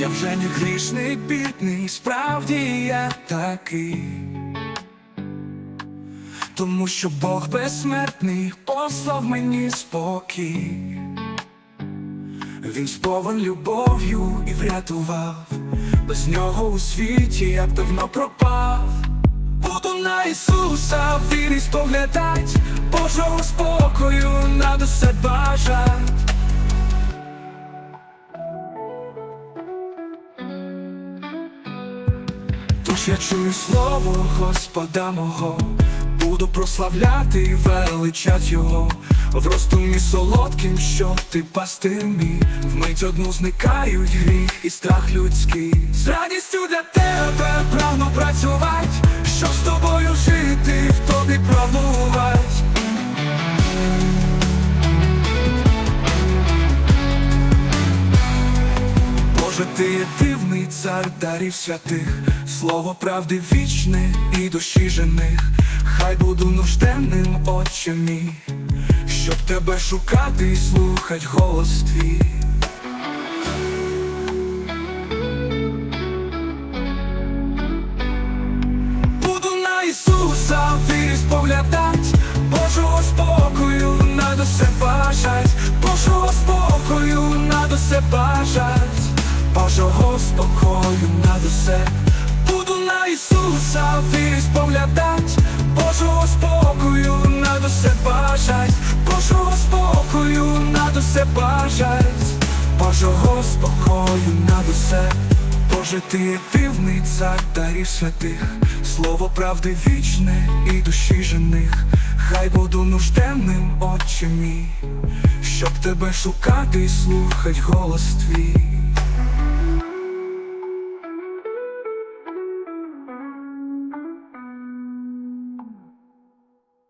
Я вже не грішний, бідний, справді я такий. Тому що Бог безсмертний послав мені спокій. Він сповен любов'ю і врятував, без нього у світі я б давно пропав. Буду на Ісуса вірі споглядать, Божого спокою над усе бажать. Тож я чую слово Господа мого, буду прославляти і величать його, в розтумі солодким, що ти пастир мій, вмить одну зникають гріх і страх людський. З радістю для тебе прагну Боже, ти є дивний цар дарів святих, слово правди вічне і душі жених. Хай буду нужденним, отче мій, щоб тебе шукати і слухать голос твій. Буду на Ісуса вірі споглядать, Божого спокою над усе бажать, Божого спокою над усе бажать, спокою над усе. Буду на Ісуса вірі споглядать, Божого спокою над усе бажать, Божого спокою над усе бажать, Божого спокою над усе. Боже, ти є дивний цар дарів святих, слово правди вічне і душі жених. Хай буду нужденним, отче мій, щоб тебе шукати і слухать голос твій.